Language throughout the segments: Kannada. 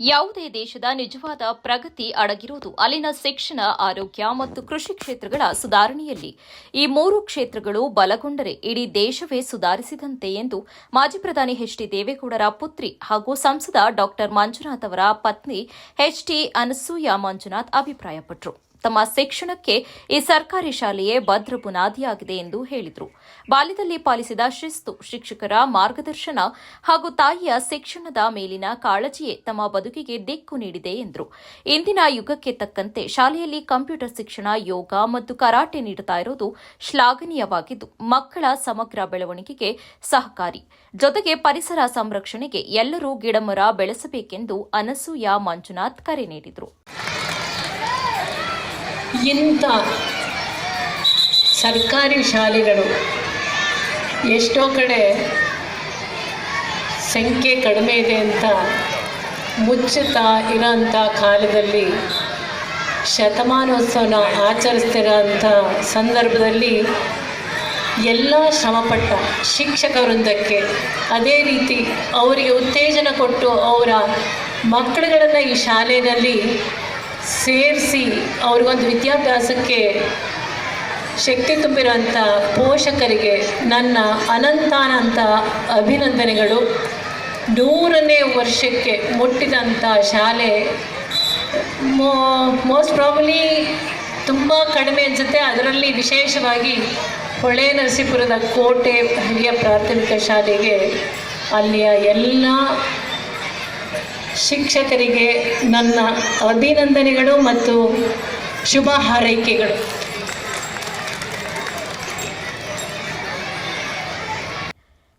ಯಾವುದೇ ದೇಶದ ನಿಜವಾದ ಪ್ರಗತಿ ಅಡಗಿರುವುದು, ಅಲ್ಲಿನ ಶಿಕ್ಷಣ, ಆರೋಗ್ಯ ಮತ್ತು ಕೃಷಿ ಕ್ಷೇತ್ರಗಳ ಸುಧಾರಣೆಯಲ್ಲಿ. ಈ ಮೂರು ಕ್ಷೇತ್ರಗಳು ಬಲಗೊಂಡರೆ ಇಡೀ ದೇಶವೇ ಸುಧಾರಿಸಿದಂತೆ ಎಂದು ಮಾಜಿ ಪ್ರಧಾನಿ ಎಚ್ ಡಿ ದೇವೇಗೌಡರ ಪುತ್ರಿ ಹಾಗೂ ಸಂಸದ ಡಾ ಮಂಜುನಾಥ್ ಅವರ ಪತ್ನಿ ಎಚ್ ಟಿ ಅನಸೂಯ ಮಂಜುನಾಥ್ ಅಭಿಪ್ರಾಯಪಟ್ಟರು. ತಮ್ಮ ಶಿಕ್ಷಣಕ್ಕೆ ಈ ಸರ್ಕಾರಿ ಶಾಲೆಯೇ ಭದ್ರ ಬುನಾದಿಯಾಗಿದೆ ಎಂದು ಹೇಳಿದರು. ಬಾಲ್ಯದಲ್ಲಿ ಪಾಲಿಸಿದ ಶಿಸ್ತು, ಶಿಕ್ಷಕರ ಮಾರ್ಗದರ್ಶನ ಹಾಗೂ ತಾಯಿಯ ಶಿಕ್ಷಣದ ಮೇಲಿನ ಕಾಳಜಿಯೇ ತಮ್ಮ ಬದುಕಿಗೆ ದಿಕ್ಕು ನೀಡಿದೆ ಎಂದರು. ಇಂದಿನ ಯುಗಕ್ಕೆ ತಕ್ಕಂತೆ ಶಾಲೆಯಲ್ಲಿ ಕಂಪ್ಯೂಟರ್ ಶಿಕ್ಷಣ, ಯೋಗ ಮತ್ತು ಕರಾಟೆ ನೀಡುತ್ತಾ ಇರುವುದು ಶ್ಲಾಘನೀಯವಾಗಿದ್ದು, ಮಕ್ಕಳ ಸಮಗ್ರ ಬೆಳವಣಿಗೆಗೆ ಸಹಕಾರಿ. ಜೊತೆಗೆ ಪರಿಸರ ಸಂರಕ್ಷಣೆಗೆ ಎಲ್ಲರೂ ಗಿಡಮರ ಬೆಳೆಸಬೇಕೆಂದು ಅನಸೂಯ ಮಂಜುನಾಥ್ ಕರೆ ನೀಡಿದರು. ಇಂಥ ಸರ್ಕಾರಿ ಶಾಲೆಗಳು ಎಷ್ಟೋ ಕಡೆ ಸಂಖ್ಯೆ ಕಡಿಮೆ ಇದೆ ಅಂತ ಮುಚ್ಚುತ್ತಾ ಇರೋಂಥ ಕಾಲದಲ್ಲಿ ಶತಮಾನೋತ್ಸವನ ಆಚರಿಸ್ತಿರೋಂಥ ಸಂದರ್ಭದಲ್ಲಿ ಎಲ್ಲ ಶ್ರಮಪಟ್ಟ ಶಿಕ್ಷಕ ವೃಂದಕ್ಕೆ ಅದೇ ರೀತಿ ಅವರಿಗೆ ಉತ್ತೇಜನ ಕೊಟ್ಟು ಅವರ ಮಕ್ಕಳುಗಳನ್ನು ಈ ಶಾಲೆಯಲ್ಲಿ ಸೇರಿಸಿ ಅವ್ರಿಗೊಂದು ವಿದ್ಯಾಭ್ಯಾಸಕ್ಕೆ ಶಕ್ತಿ ತುಂಬಿರುವಂಥ ಪೋಷಕರಿಗೆ ನನ್ನ ಅನಂತಾನಂತ ಅಭಿನಂದನೆಗಳು. ನೂರನೇ ವರ್ಷಕ್ಕೆ ಮುಟ್ಟಿದಂಥ ಶಾಲೆ, ಮೋ ಮೋಸ್ಟ್ ಪ್ರಾಬಲಿ ತುಂಬ ಕಡಿಮೆ ಅನಿಸುತ್ತೆ. ಅದರಲ್ಲಿ ವಿಶೇಷವಾಗಿ ಹೊಳೆ ನರಸೀಪುರದ ಕೋಟೆ ಹಿರಿಯ ಪ್ರಾಥಮಿಕ ಶಾಲೆಗೆ ಅಲ್ಲಿಯ ಎಲ್ಲ ಶಿಕ್ಷಕರಿಗೆ ನನ್ನ ಅಭಿನಂದನೆಗಳು ಮತ್ತು ಶುಭ ಹಾರೈಕೆಗಳು.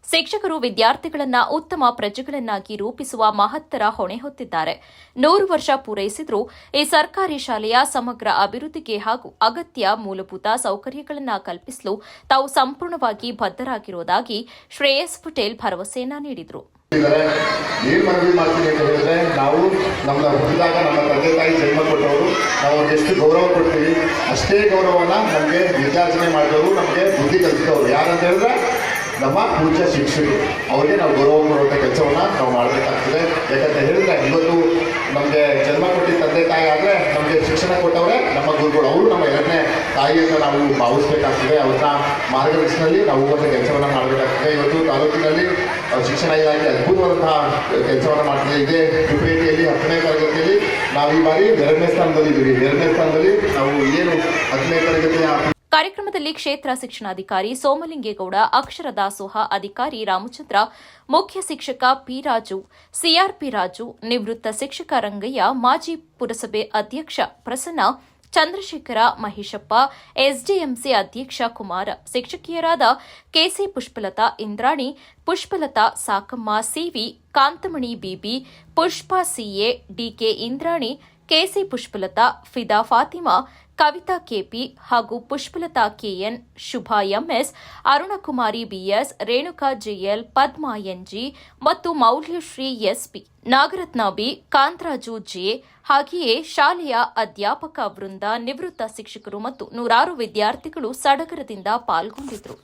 ಶಿಕ್ಷಕರು ವಿದ್ಯಾರ್ಥಿಗಳನ್ನ ಉತ್ತಮ ಪ್ರಜೆಗಳನ್ನಾಗಿ ರೂಪಿಸುವ ಮಹತ್ತರ ಹೊಣೆ ಹೊತ್ತಿದ್ದಾರೆ. ನೂರು ವರ್ಷ ಪೂರೈಸಿದ್ರೂ ಈ ಸರ್ಕಾರಿ ಶಾಲೆಯ ಸಮಗ್ರ ಅಭಿವೃದ್ಧಿಗೆ ಹಾಗೂ ಅಗತ್ಯ ಮೂಲಭೂತ ಸೌಕರ್ಯಗಳನ್ನು ಕಲ್ಪಿಸಲು ತಾವು ಸಂಪೂರ್ಣವಾಗಿ ಬದ್ಧರಾಗಿರುವುದಾಗಿ ಶ್ರೇಯಸ್ ಪಟೇಲ್ ಭರವಸೆಯನ್ನ ನೀಡಿದರು. ಏನ್ ಮನವಿ ಮಾಡ್ತೀನಿ ಅಂತ ಹೇಳಿದ್ರೆ ನಾವು ನಮ್ಮ ಹುಟ್ಟಿದಾಗ ನಮ್ಮ ತಂದೆ ತಾಯಿ ಜನ್ಮ ಕೊಟ್ಟವರು, ನಾವು ಅವ್ರಿಗೆ ಎಷ್ಟು ಗೌರವ ಕೊಡ್ತೀವಿ, ಅಷ್ಟೇ ಗೌರವನ ನಮಗೆ ನಿರ್ಯಾಚನೆ ಮಾಡಿದವರು, ನಮಗೆ ಬುದ್ಧಿ ಕಲಿಸಿದವರು ಯಾರಂತ ಹೇಳಿದ್ರೆ ನಮ್ಮ ಪೂಜ್ಯ ಶಿಕ್ಷಕರು. ಅವ್ರಿಗೆ ನಾವು ಗೌರವ ಕೊಡುವಂಥ ಕೆಲಸವನ್ನ ನಾವು ಮಾಡಬೇಕಾಗ್ತದೆ. ಯಾಕಂತ ಹೇಳಿದ್ರೆ ಇವತ್ತು ನಮಗೆ ಜನ್ಮ ಕೊಟ್ಟಿದ್ದ ತಂದೆ ತಾಯಿ ಆದರೆ ನಮಗೆ ಶಿಕ್ಷಣ ಕೊಟ್ಟವರೇ ನಮ್ಮ ಗುರುಗಳು. ಅವರು ನಮ್ಮ ಎರಡನೇ ತಾಯಿಯನ್ನು ನಾವು ಭಾವಿಸ್ಬೇಕಾಗ್ತದೆ. ಅವ್ರನ್ನ ಮಾರ್ಗದರ್ಶನದಲ್ಲಿ ನಾವು ಒಂದು ಕೆಲಸವನ್ನು ಮಾಡಬೇಕಾಗ್ತದೆ. ಇವತ್ತು ತಾಲೂಕಿನಲ್ಲಿ ಶಿಕ್ಷಣ ಇಲಾಖೆ ಅದ್ಭುತವಾದಂತಹ ಕೆಲಸವನ್ನು ಮಾಡ್ತಿದೆ. ಇದೇ ತ್ರಿಪೇಟೆಯಲ್ಲಿ ಹತ್ತನೇ ತರಗತಿಯಲ್ಲಿ ನಾವು ಈ ಬಾರಿ ಎರಡನೇ ಸ್ಥಾನದಲ್ಲಿ ಇದ್ದೀವಿ ಎರಡನೇ ಸ್ಥಾನದಲ್ಲಿ ನಾವು ಏನು ಹತ್ತನೇ ತರಗತಿಯ ಕಾರ್ಯಕ್ರಮದಲ್ಲಿ ಕ್ಷೇತ್ರ ಶಿಕ್ಷಣಾಧಿಕಾರಿ ಸೋಮಲಿಂಗೇಗೌಡ, ಅಕ್ಷರ ದಾಸೋಹ ಅಧಿಕಾರಿ ರಾಮಚಂದ್ರ, ಮುಖ್ಯ ಶಿಕ್ಷಕ ಪಿ ರಾಜು ಸಿಆರ್ಪಿ ರಾಜು, ನಿವೃತ್ತ ಶಿಕ್ಷಕ ರಂಗಯ್ಯ, ಮಾಜಿ ಪುರಸಭೆ ಅಧ್ಯಕ್ಷ ಪ್ರಸನ್ನ ಚಂದ್ರಶೇಖರ ಮಹೇಶಪ್ಪ, ಎಸ್ಡಿಎಂಸಿ ಅಧ್ಯಕ್ಷ Kumara, ಶಿಕ್ಷಕಿಯರಾದ KC Pushpalatha Indrani, Pushpalatha Sakamma CV Kanthamani BB, Pushpa CA, DK Indrani, KC Pushpalatha, Fida Fathima Kavitha KP ಹಾಗೂ Pushpalatha KN, Shubha MS, Arunakumari BS, Renuka GL, Padma NG ಮತ್ತು Moulyashree SP, Nagaratna B, Kantharaju J, ಹಾಗೆಯೇ ಶಾಲೆಯ ಅಧ್ಯಾಪಕ ವೃಂದ, ನಿವೃತ್ತ ಶಿಕ್ಷಕರು ಮತ್ತು ನೂರಾರು ವಿದ್ಯಾರ್ಥಿಗಳು ಸಡಗರದಿಂದ ಪಾಲ್ಗೊಂಡಿದ್ದರು.